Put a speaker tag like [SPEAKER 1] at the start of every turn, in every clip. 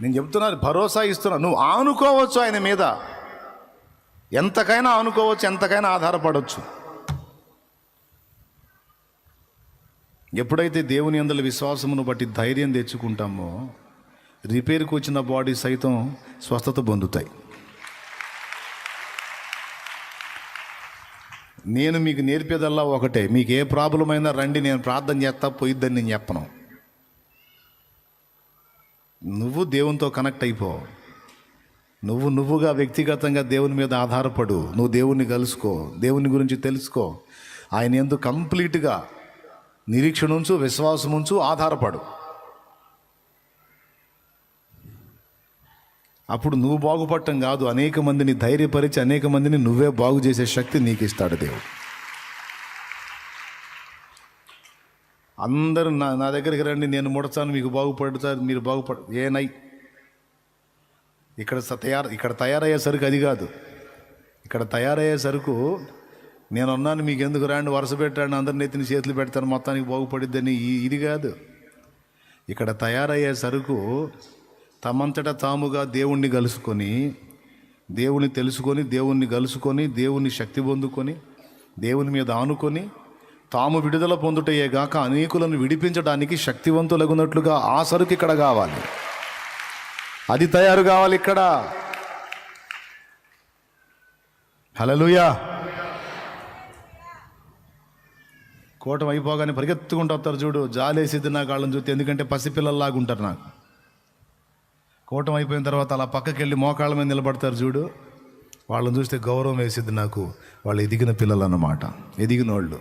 [SPEAKER 1] నేను చెప్తున్నాను భరోసా ఇస్తున్నా. నువ్వు ఆనుకోవచ్చు ఆయన మీద. ఎంతకైనా ఆనుకోవచ్చు ఎంతకైనా ఆధారపడవచ్చు ఎప్పుడైతే దేవుని అందరి విశ్వాసమును బట్టి ధైర్యం తెచ్చుకుంటామో రిపేర్కి వచ్చిన బాడీ సైతం స్వస్థత పొందుతాయి. నేను మీకు నేర్పేదల్లా ఒకటే మీకు ఏ ప్రాబ్లం అయినా రండి నేను ప్రార్థన చేస్తా పోయిద్దని నేను చెప్పను. నువ్వు దేవునితో కనెక్ట్ అయిపో. నువ్వు నువ్వుగా వ్యక్తిగతంగా దేవుని మీద ఆధారపడు. నువ్వు దేవుణ్ణి కలుసుకో. దేవుని గురించి తెలుసుకో. ఆయన ఎందుకు కంప్లీట్గా నిరీక్షణ ఉంచు విశ్వాసం ఉంచు ఆధారపడు. అప్పుడు నువ్వు బాగుపడటం కాదు. అనేక మందిని ధైర్యపరిచి అనేక మందిని నువ్వే బాగు చేసే శక్తి నీకు ఇస్తాడు దేవుడు. అందరూ నా నా దగ్గరికి రండి నేను ముడతాను మీకు బాగుపడతారు మీరు బాగుపడ ఏనై ఇక్కడ తయారు ఇక్కడ తయారయ్యే సరుకు అది కాదు. ఇక్కడ తయారయ్యే సరుకు నేను ఉన్నాను మీకు ఎందుకు రాండి వరుస పెట్టాను అందరిని ఎత్తిన చేతులు పెడతాను మొత్తానికి బాగుపడిద్దని ఈ- ఇది కాదు. ఇక్కడ తయారయ్యే సరుకు తమంతట తాముగా దేవుణ్ణి కలుసుకొని దేవుని తెలుసుకొని దేవుణ్ణి కలుసుకొని దేవుని శక్తి పొందుకొని దేవుని మీద ఆనుకొని తాము విడుదల పొందుటయే గాక అనేకులను విడిపించడానికి శక్తివంతులగునట్లుగా ఆ సరుకు ఇక్కడ కావాలి. అది తయారు కావాలి ఇక్కడ. హలలుయా కోటం అయిపోగానే పరిగెత్తుకుంటూ వస్తారు చూడు జాలేసిద్ది నాకు వాళ్ళని చూస్తే ఎందుకంటే పసిపిల్లల్లాగా ఉంటారు నాకు. కోటం అయిపోయిన తర్వాత అలా పక్కకి వెళ్ళి మోకాళ్ళ మీద నిలబడతారు చూడు వాళ్ళని చూస్తే గౌరవం వేసిద్ది నాకు వాళ్ళు ఎదిగిన పిల్లలు అన్నమాట ఎదిగిన వాళ్ళు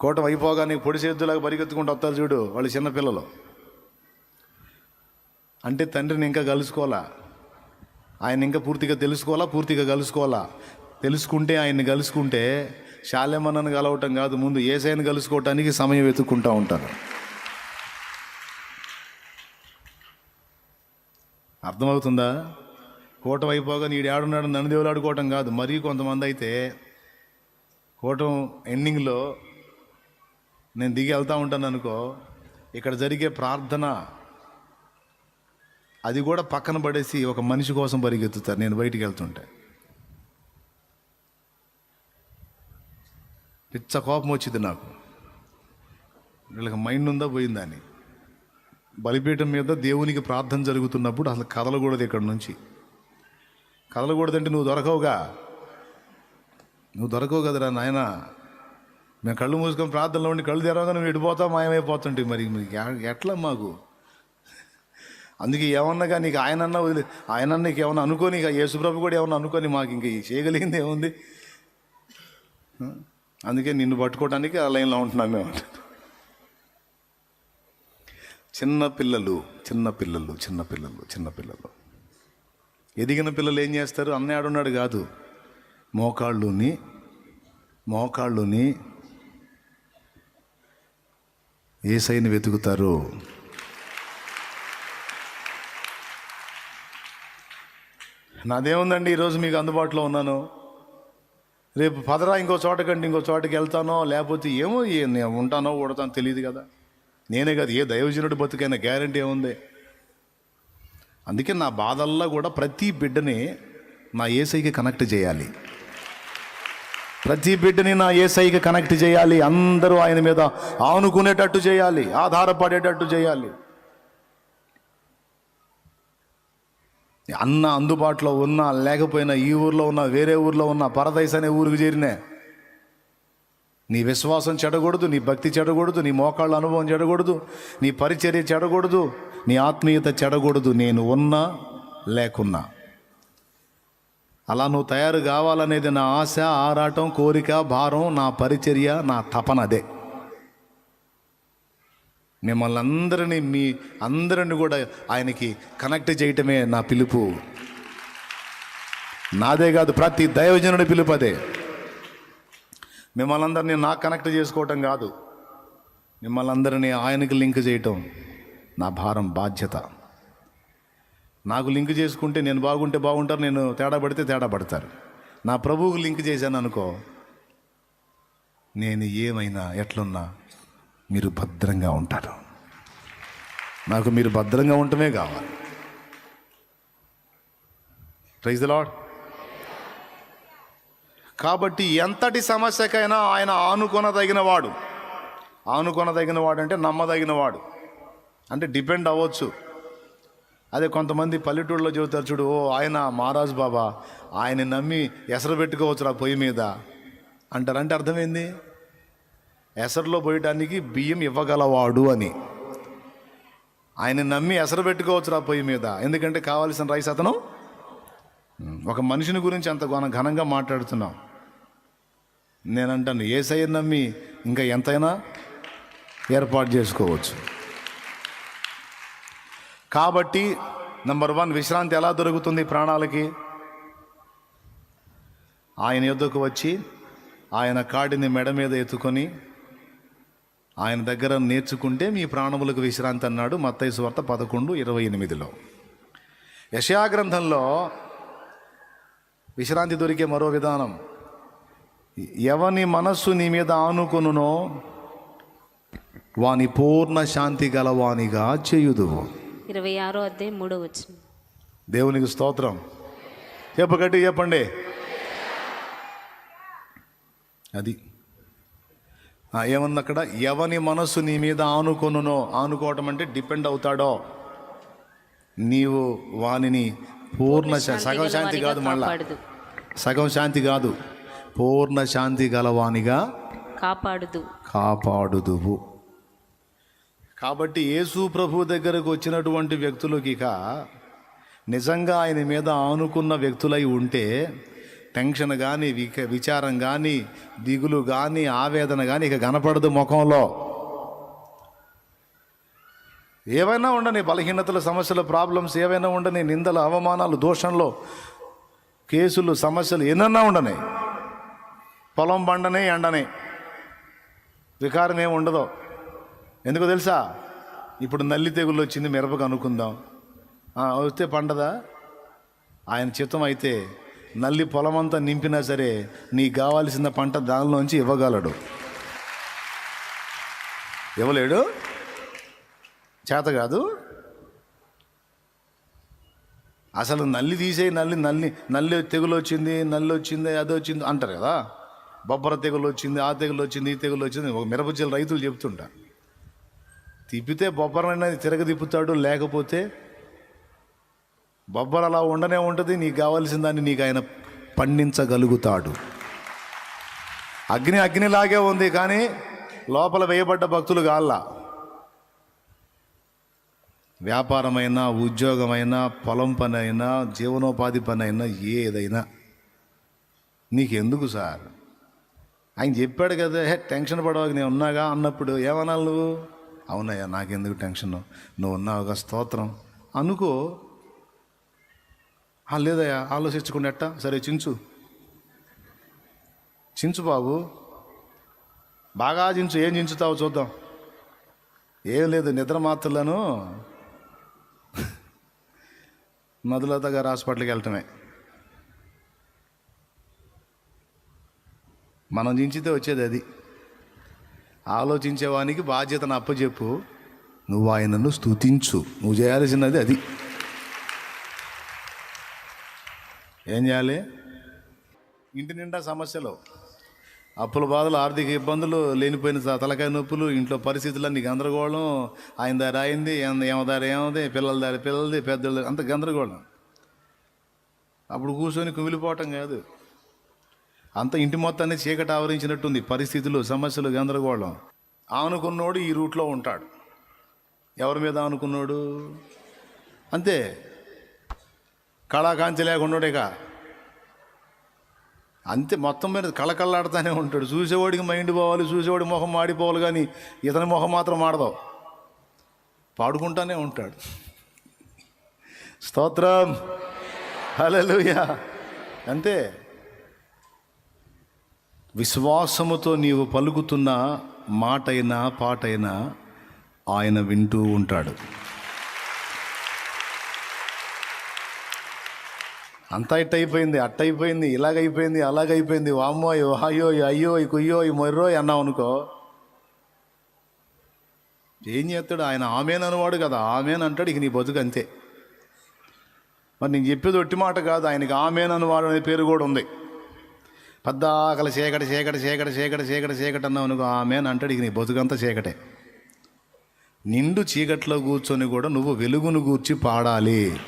[SPEAKER 1] కూటమి అయిపోగానే పొడి చేతులాగా పరిగెత్తుకుంటూ వస్తారు చూడు వాళ్ళు చిన్న పిల్లలు. అంటే తండ్రిని ఇంకా కలుసుకోవాలా? ఆయన ఇంకా పూర్తిగా తెలుసుకోవాలా? పూర్తిగా కలుసుకోవాలా? తెలుసుకుంటే ఆయన్ని కలుసుకుంటే శాలేమన్నను కలవటం కాదు ముందు ఏసైని కలుసుకోవటానికి సమయం వెతుక్కుంటూ ఉంటారు. అర్థమవుతుందా? కూటం అయిపోగా నీడు ఏడున్నాడు నన్ను దేవుడు ఆడుకోవటం కాదు. మరీ కొంతమంది అయితే కూటం ఎండింగ్లో నేను దిగి వెళ్తూ ఉంటాను అనుకో ఇక్కడ జరిగే ప్రార్థన అది కూడా పక్కన పడేసి ఒక మనిషి కోసం పరిగెత్తుతారు. నేను బయటికి వెళ్తుంటే. పిచ్చ కోపం వచ్చింది నాకు. వీళ్ళకి మైండ్ ఉందా పోయిందని బలిపీఠం మీద దేవునికి ప్రార్థన జరుగుతున్నప్పుడు అసలు కదలకూడదు ఇక్కడ నుంచి. కదలకూడదంటే నువ్వు దొరకవుగా. నువ్వు దొరకవు కదరా నాయన. మేము కళ్ళు మూసుకొని ప్రార్థనలో ఉండి కళ్ళు తెరవగానే నువ్వు ఎడిపోతావు మాయమైపోతుంటే మరి మీకు ఎట్లా మాకు? అందుకే ఏమన్నా కానీ నీకు ఆయనన్నా వదిలే ఆయన నీకు ఏమన్నా అనుకోని ఇక యేసుప్రభు కూడా ఏమన్నా అనుకోని మాకు ఇంక చేయగలిగింది ఏముంది? అందుకే నిన్ను పట్టుకోవడానికి ఆ లైన్లో ఉంటున్నాం మేము. చిన్న పిల్లలు చిన్న పిల్లలు చిన్న పిల్లలు చిన్న పిల్లలు. ఎదిగిన పిల్లలు ఏం చేస్తారు? అన్నయ్య ఆడున్నాడు కాదు. మోకాళ్ళుని మోకాళ్ళుని ఏసైని వెతుకుతారు? నాదేముందండి ఈరోజు మీకు అందుబాటులో ఉన్నాను. రేపు పదరా ఇంకో చోటకంటే ఇంకో చోటకి వెళ్తానో లేకపోతే ఏమో నేను ఉంటానో ఊడతానో తెలియదు కదా. నేనే కదా ఏ దైవజనుడు బతుకైనా గ్యారంటీ ఏముంది? అందుకే నా బాధల్లో కూడా ప్రతి బిడ్డని నా ఏసైకి కనెక్ట్ చేయాలి. ప్రతి బిడ్డని నా ఏసైకి కనెక్ట్ చేయాలి. అందరూ ఆయన మీద ఆనుకునేటట్టు చేయాలి. ఆధారపడేటట్టు చేయాలి. అన్న అందుబాటులో ఉన్నా లేకపోయినా ఈ ఊర్లో ఉన్నా వేరే ఊర్లో ఉన్నా పరదైస్ అనే ఊరికి చేరినే. నీ విశ్వాసం చెడకూడదు నీ భక్తి చెడకూడదు నీ మోకాళ్ళ అనుభవం చెడకూడదు నీ పరిచర్య చెడకూడదు నీ ఆత్మీయత చెడకూడదు నేను ఉన్నా లేకున్నా. అలా నువ్వు తయారు కావాలనేది నా ఆశ ఆరాటం కోరిక భారం నా పరిచర్య నా తపన అదే. మిమ్మల్ని అందరినీ మీ అందరిని కూడా ఆయనకి కనెక్ట్ చేయటమే నా పిలుపు. నాదే కాదు ప్రతి దైవజనుడి పిలుపు అదే. మిమ్మల్ని అందరినీ నాకు కనెక్ట్ చేసుకోవటం కాదు. మిమ్మల్ని అందరినీ ఆయనకి లింక్ చేయటం నా భారం బాధ్యత. నాకు లింక్ చేసుకుంటే నేను బాగుంటే బాగుంటారు నేను తేడా పడితే తేడా పడతారు. నా ప్రభువుకు లింక్ చేశాను అనుకో నేను ఏమైనా ఎట్లున్నా మీరు భద్రంగా ఉంటారు. నాకు మీరు భద్రంగా ఉండటమే కావాలి. ప్రైజ్ ద లాడ్ కాబట్టి ఎంతటి సమస్యకైనా ఆయన ఆనుకొనదగిన వాడు ఆనుకొనదగిన వాడు అంటే నమ్మదగిన వాడు అంటే డిపెండ్ అవ్వచ్చు. అదే కొంతమంది పల్లెటూళ్ళలో చెబుతారు చూడు ఓ ఆయన మహారాజ్ బాబా ఆయన నమ్మి ఎసరు పెట్టుకోవచ్చు ఆ పొయ్యి మీద. అంటారంటే అర్థమైంది? ఎసరులో పోయటానికి బియ్యం ఇవ్వగలవాడు అని. ఆయన నమ్మి ఎసరు పెట్టుకోవచ్చు ఆ పొయ్యి మీద. ఎందుకంటే కావాల్సిన రైస్ అతను ఒక మనిషిని గురించి అంత ఘనంగా మాట్లాడుతున్నాం. నేనంటాను ఏ నమ్మి ఇంకా ఎంతైనా ఏర్పాటు చేసుకోవచ్చు. కాబట్టి నంబర్ వన్ విశ్రాంతి ఎలా దొరుకుతుంది ప్రాణాలకి? ఆయన యుద్ధకు వచ్చి ఆయన కాడిని మెడ మీద ఎత్తుకొని ఆయన దగ్గర నేర్చుకుంటే మీ ప్రాణములకు విశ్రాంతి అన్నాడు మత్తైసు వార్త పదకొండు ఇరవై ఎనిమిదిలో. యశయాగ్రంథంలో విశ్రాంతి దొరికే మరో విధానం. ఎవని మనస్సు నీ మీద ఆనుకొనునో వాని పూర్ణ శాంతి గలవానిగా చేయుదువు.
[SPEAKER 2] ఇరవై ఆరో అధ్యాయం మూడో వచ్చిన
[SPEAKER 1] దేవునికి స్తోత్రం. చెప్పగట్టి చెప్పండి. అది. ఏముంది అక్కడ? ఎవని మనస్సు నీ మీద ఆనుకొనునో ఆనుకోవటం అంటే డిపెండ్ అవుతాడో. నీవు వానిని పూర్ణ సగం శాంతి కాదు మళ్ళా. సగం శాంతి కాదు. పూర్ణ శాంతి గలవానిగా
[SPEAKER 2] కాపాడుదు.
[SPEAKER 1] కాపాడుదువు. కాబట్టి యేసు ప్రభు దగ్గరకు వచ్చినటువంటి వ్యక్తులకి ఇక నిజంగా ఆయన మీద ఆనుకున్న వ్యక్తులై ఉంటే టెన్షన్ కానీ విక విచారం కానీ దిగులు కానీ ఆవేదన కానీ ఇక కనపడదు ముఖంలో. ఏవైనా ఉండని బలహీనతలు సమస్యలు ప్రాబ్లమ్స్ ఏవైనా ఉండని నిందలు అవమానాలు దోషంలో కేసులు సమస్యలు ఎన్నన్నా ఉండని. పొలం బండనే ఎండనే. వికారం ఏమి ఉండదు. ఎందుకో తెలుసా? ఇప్పుడు నల్లి తెగులు వచ్చింది మిరపకు అనుకుందాం. వస్తే పండదా? ఆయన చిత్తం అయితే నల్లి పొలమంతా నింపినా సరే నీకు కావాల్సిన పంట దానిలోంచి ఇవ్వగలడు. ఇవ్వలేడు? చేత కాదు. అసలు నల్లి తీసే నల్లి నల్లి నల్లి తెగులు వచ్చింది నల్లి వచ్చింది అది వచ్చింది అంటారు కదా? బొబ్బర తెగులు వచ్చింది ఆ తెగులు వచ్చింది ఈ తెగులు వచ్చింది ఒక మిరపచీల రైతులు చెప్తుంటారు తిప్పితే బొబ్బర అనేది తిరగ తిప్పుతాడు లేకపోతే బొబ్బర అలా ఉండనే ఉంటుంది నీకు కావాల్సిన దాన్ని నీకు ఆయన పండించగలుగుతాడు. అగ్ని అగ్నిలాగే ఉంది కానీ లోపల వేయబడ్డ భక్తులు కాల్లా వ్యాపారమైనా ఉద్యోగమైనా పొలం పని అయినా జీవనోపాధి పని అయినా ఏదైనా. నీకెందుకు సార్? ఆయన చెప్పాడు కదా హే టెన్షన్ పడవక నేను ఉన్నాగా అన్నప్పుడు ఏమనాలి నువ్వు? అవునయ్యా నాకెందుకు టెన్షన్? నువ్వు ఉన్నావుగా స్తోత్రం. అనుకో. లేదయ్యా ఆలోచించకుండా ఎట్టా సరే చించు. చించు బాబు. బాగా చించు ఏం చించుతావు చూద్దాం. ఏం లేదు నిద్ర మాత్రలను మధులత గారు హాస్పిటల్కి వెళ్ళటమే. మనం చించితే వచ్చేది అది. ఆలోచించేవానికి బాధ్యతను అప్పచెప్పు నువ్వు ఆయనను స్తుతించు. నువ్వు చేయాల్సినది అది. ఏం చేయాలి? ఇంటి నిండా సమస్యలు. అప్పుల బాధలు ఆర్థిక ఇబ్బందులు లేనిపోయిన తలకాయ నొప్పులు ఇంట్లో పరిస్థితులన్నీ గందరగోళం. ఆయన దారి అయింది ఏం- ఏమ దారి ఏమది పిల్లల దారి పిల్లలది పెద్దల దారి, అంత గందరగోళం. అప్పుడు కూర్చొని కుమిలిపోవటం కాదు. అంత ఇంటి మొత్తాన్ని చీకటి ఆవరించినట్టుంది పరిస్థితులు సమస్యలు గందరగోళం. ఆనుకున్నోడు ఈ రూట్లో ఉంటాడు. ఎవరి మీద ఆనుకున్నాడు? అంతే. కళాకాంతి లేకుండాడేక అంతే మొత్తం మీద కళకళ్ళాడుతూనే ఉంటాడు. చూసేవాడికి మైండ్ పోవాలి చూసేవాడి మొహం మాడిపోవాలి కానీ ఇతని మొహం మాత్రం మాడదావు పాడుకుంటానే ఉంటాడు. స్తోత్రం. హలో అంతే. విశ్వాసముతో నీవు పలుకుతున్న మాటైనా పాటైనా ఆయన వింటూ ఉంటాడు. అంతా ఇట్ అయిపోయింది అట్ట అయిపోయింది ఇలాగైపోయింది అలాగైపోయింది. వామ్మో అయ్యో అయ్యో కుయ్యో మొర్రో అన్నావు అనుకో. ఏం చేస్తాడు? ఆయన ఆమెన్ అనవాడు కదా. ఆమెన్ అంటాడు ఇక నీ బతుకు అంతే. మరి నేను చెప్పేది ఒట్టి మాట కాదు. ఆయనకి ఆమెన్ వాడు అనే పేరు కూడా ఉంది. పద్దాకల చీకటి చీకటి చీకటి చీకటి చీకటి చీకటి అన్నావు అనుకో అని అంటాడు ఇక నీ బతుకంతా చీకటే నిండు చీకట్లో కూర్చొని కూడా నువ్వు వెలుగును గూర్చి పాడాలి.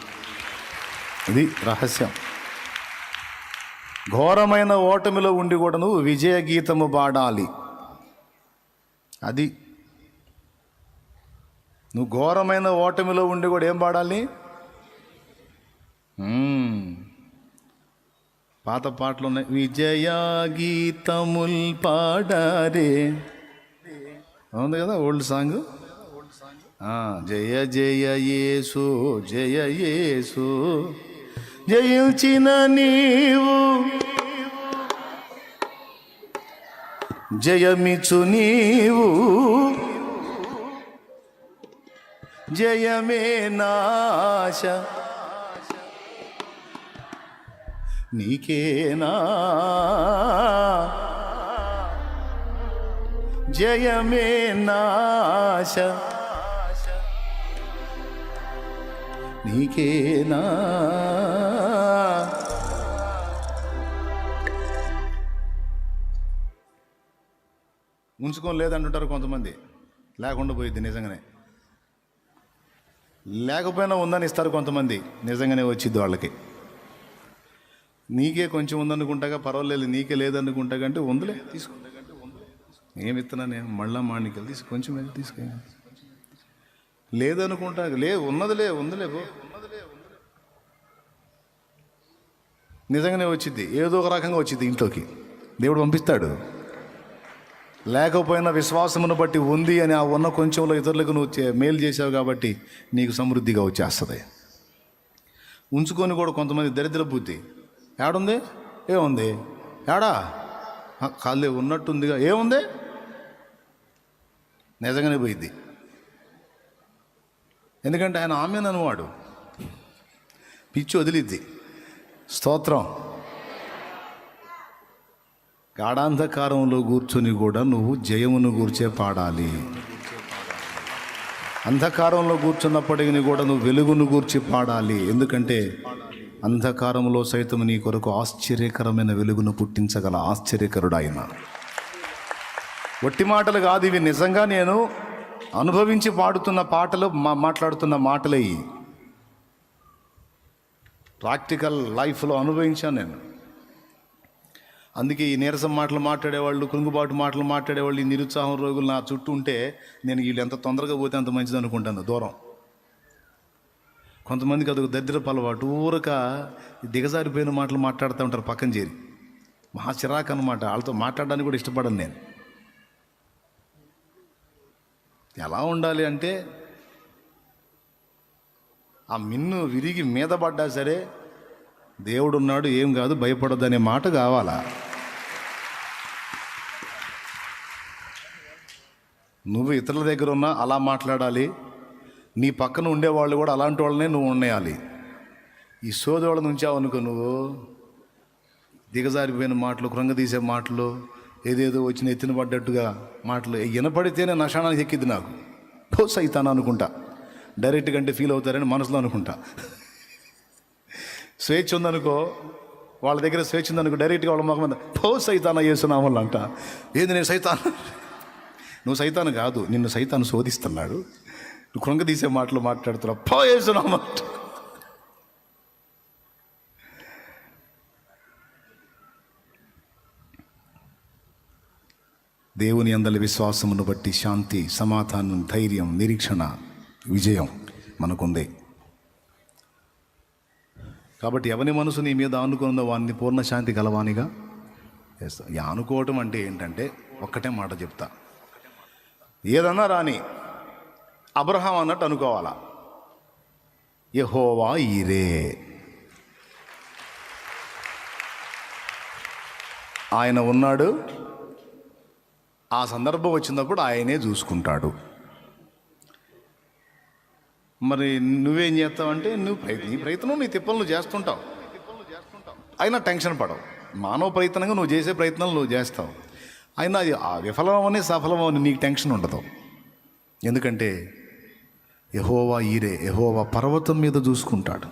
[SPEAKER 1] ఇది రహస్యం. ఘోరమైన ఓటమిలో ఉండి కూడా నువ్వు విజయ గీతము పాడాలి. అది నువ్వు ఘోరమైన ఓటమిలో ఉండి కూడా ఏం పాడాలి? పాత పాటలు ఉన్నాయి విజయ గీతముల్ పాడారే. ఉంది కదా ఓల్డ్ సాంగ్? ఆ, జయ జయ యేసు జయ యేసు. జయించిన నీవు జయమిచు నీవు. జయమే నాశ. నీకేనా? జయమే నాశ. నీకేనా? ఉంచుకొని లేదంటుంటారు కొంతమంది. లేకుండా పోయిద్ది నిజంగానే. లేకపోయినా ఉందని ఇస్తారు కొంతమంది. నిజంగానే వచ్చిద్ది వాళ్ళకి. నీకే కొంచెం ఉందనుకుంటాగా పర్వాలేదు నీకే లేదనుకుంటా అంటే ఉందిలే తీసుకో. ఏమి ఇస్తున్నా నేను మళ్ళా మాణికలు తీసు కొంచెం వెళ్ళి తీసుకో. లేదనుకుంటా లే ఉన్నదిలే ఉందిలే పో. నిజంగానే వచ్చింది ఏదో ఒక రకంగా వచ్చింది ఇంట్లోకి. దేవుడు పంపిస్తాడు. లేకపోయినా విశ్వాసమును బట్టి ఉంది అని ఆ ఉన్న కొంచెంలో ఇతరులకు నువ్వు మేలు చేసావు కాబట్టి నీకు సమృద్ధిగా వచ్చేస్తుంది. ఉంచుకొని కూడా కొంతమంది దరిద్ర బుద్ధి. ఏడుంది? ఏముంది? ఏడా? ఖాళీ ఉన్నట్టుందిగా. ఏముంది? నిజంగానే పోయింది ఎందుకంటే ఆయన ఆమెననువాడు పిచ్చి వదిలిద్ది. స్తోత్రం. గాఢాంధకారంలో కూర్చొని కూడా నువ్వు జయమును గూర్చే పాడాలి. అంధకారంలో కూర్చున్నప్పటికీ కూడా నువ్వు వెలుగును గూర్చి పాడాలి. ఎందుకంటే అంధకారంలో సైతం నీ కొరకు ఆశ్చర్యకరమైన వెలుగును పుట్టించగల ఆశ్చర్యకరుడు ఆయన ఒట్టి మాటలు కాదు ఇవి. నిజంగా నేను అనుభవించి పాడుతున్న పాటలు మా మాట్లాడుతున్న మాటలే ప్రాక్టికల్ లైఫ్లో అనుభవించాను నేను. అందుకే ఈ నీరసం మాటలు మాట్లాడేవాళ్ళు కృంగుబాటు మాటలు మాట్లాడేవాళ్ళు ఈ నిరుత్సాహం రోగులు నా చుట్టూ ఉంటే నేను వీళ్ళు ఎంత తొందరగా పోతే అంత మంచిది అనుకుంటాను దూరం. కొంతమందికి అదొక దరిద్రపు అలవాటు. ఊరక దిగజారిపోయిన మాటలు మాట్లాడుతూ ఉంటారు పక్కన చేరి. మహా చిరాకు అనమాట వాళ్ళతో మాట్లాడడానికి కూడా ఇష్టపడను నేను. ఎలా ఉండాలి అంటే ఆ మిన్ను విరిగి మీద పడ్డా సరే దేవుడు ఉన్నాడు ఏం కాదు భయపడొద్దు అనే మాట కావాలా? నువ్వు ఇతరుల దగ్గర ఉన్నా అలా మాట్లాడాలి. నీ పక్కన ఉండేవాళ్ళు కూడా అలాంటి వాళ్ళనే నువ్వు ఉండేయాలి. ఈ సోదోళ్ళ నుంచావు అనుకో నువ్వు. దిగజారిపోయిన మాటలు కృంగదీసే మాటలు ఏదేదో వచ్చిన ఎత్తిన పడ్డట్టుగా మాటలు వినపడితేనే నషానానికి ఎక్కింది నాకు. పో అవుతాను అనుకుంటా. డైరెక్ట్గా అంటే ఫీల్ అవుతారని మనసులో అనుకుంటా. స్వేచ్ఛ ఉందనుకో వాళ్ళ దగ్గర స్వేచ్ఛ ఉందనుకో డైరెక్ట్గా వాళ్ళ మొహం పో సైతాన చేస్తున్నాము అంట. ఏంది నేను సైతాన్? నువ్వు సైతాను కాదు నిన్ను సైతాను శోధిస్తున్నాడు. నువ్వు కృంగదీసే మాటలు మాట్లాడుతున్నావు. పో వేస్తున్నాము దేవుని అందరి విశ్వాసమును బట్టి శాంతి సమాధానం ధైర్యం నిరీక్షణ విజయం మనకుంది. కాబట్టి ఎవని మనసు నీ మీద ఆనుకుందో వాడిని పూర్ణ శాంతి గలవానిగా? చేస్తా అనుకోవటం అంటే ఏంటంటే ఒక్కటే మాట చెప్తా. ఏదన్నా రాని అబ్రహాం అన్నట్టు అనుకోవాలా? యహోవా ఈరే. ఆయన ఉన్నాడు. ఆ సందర్భం వచ్చినప్పుడు ఆయనే చూసుకుంటాడు. మరి నువ్వేం చేస్తావంటే నువ్వు ప్రయత్నం నీ ప్రయత్నం నీ తిప్పలు నువ్వు చేస్తుంటావు. అయినా టెన్షన్ పడవు. మానవ ప్రయత్నంగా నువ్వు చేసే ప్రయత్నాలు నువ్వు చేస్తావు. అయినా అది ఆ విఫలమని సఫలమని నీకు టెన్షన్ ఉండదు. ఎందుకంటే యహోవా ఈరే యహోవా పర్వతం మీద చూసుకుంటాడు.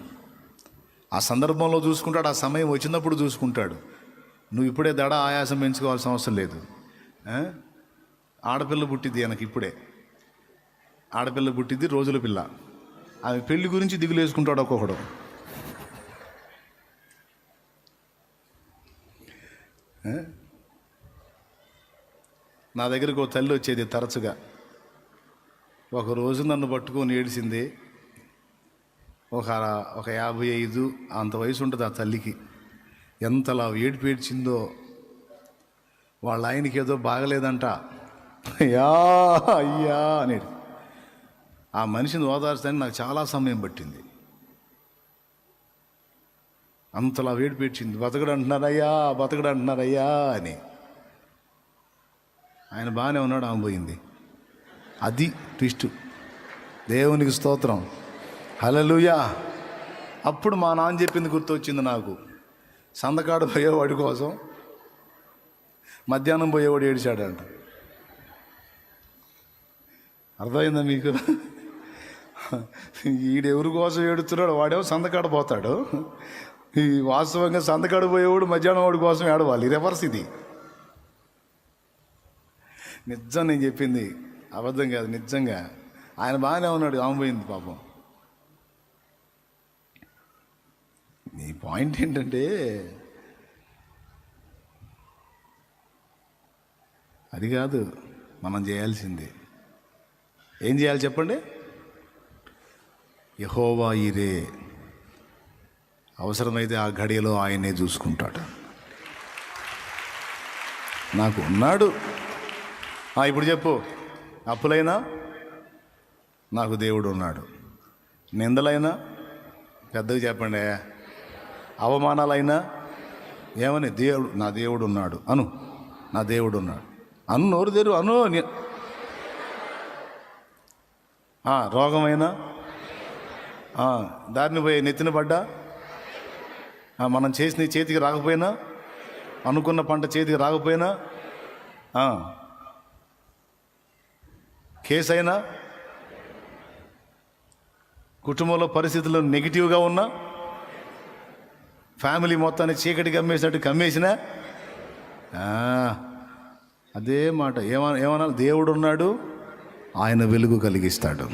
[SPEAKER 1] ఆ సందర్భంలో చూసుకుంటాడు ఆ సమయం వచ్చినప్పుడు చూసుకుంటాడు. నువ్వు ఇప్పుడే దడ ఆయాసం పెంచుకోవాల్సిన అవసరం లేదు. ఆడపిల్ల పుట్టిద్ది వెనక ఇప్పుడే. ఆడపిల్ల పుట్టింది రోజుల పిల్ల. ఆమె పెళ్ళి గురించి దిగులేసుకుంటాడు ఒక్కొక్కడు. నా దగ్గరికి ఒక తల్లి వచ్చేది తరచుగా. ఒక రోజు నన్ను పట్టుకొని ఏడిసింది. ఒక ఒక యాభై ఐదు అంత వయసు ఉంటుంది ఆ తల్లికి. ఎంతలా ఏడిపి ఏడ్చిందో. వాళ్ళ ఆయనకి ఏదో బాగలేదంట. అయ్యా అయ్యా అనేది ఆ మనిషిని ఓదార్చడానికి నాకు చాలా సమయం పట్టింది. అంతలా వేడి పెట్టింది బతకడు అంటున్నారయ్యా బతకడు అంటున్నారయ్యా అని. ఆయన బాగానే ఉన్నాడు ఆమె పోయింది. అది ట్విస్ట్. దేవునికి స్తోత్రం. హలలుయా అప్పుడు మా నాన్న చెప్పింది గుర్తొచ్చింది నాకు. సందకాడు పోయేవాడి కోసం మధ్యాహ్నం పోయేవాడు ఏడిచాడంట. అర్థమైందా మీకు? ఈడెవరి కోసం ఏడుతున్నాడు వాడేమో సందకాడ పోతాడు. ఈ వాస్తవంగా సందకాడు పోయేవాడు మధ్యాహ్నం వాడి కోసం ఏడవాలి. రివర్స్ ఇది. నిజం నేను చెప్పింది. అబద్ధం కాదు నిజంగా. ఆయన బాగానే ఉన్నాడు ఆమె పోయింది పాపం. నీ పాయింట్ ఏంటంటే అది కాదు మనం చేయాల్సింది. ఏం చేయాలి చెప్పండి? యహోవా ఇరే. అవసరమైతే ఆ ఘడియలో ఆయనే చూసుకుంటాడు. నాకు ఉన్నాడు. ఆ, ఇప్పుడు చెప్పు. అప్పులైనా నాకు దేవుడు ఉన్నాడు. నిందలైనా పెద్దగా చెప్పండి. అవమానాలైనా ఏమని దేవుడు నా దేవుడు ఉన్నాడు. అను నా దేవుడు ఉన్నాడు. అను నోరు తెరు అను రోగమైనా దారిని పోయి నెత్తిన పడ్డా మనం చేసిన చేతికి రాకపోయినా అనుకున్న పంట చేతికి రాకపోయినా కేసు అయినా కుటుంబంలో పరిస్థితులు నెగిటివ్గా ఉన్నా? ఫ్యామిలీ మొత్తాన్ని చీకటి కమ్మేసినట్టు కమ్మేసినా? అదే మాట. ఏమన్నా ఏమన్నా దేవుడు ఉన్నాడు ఆయన వెలుగు కలిగిస్తాడు.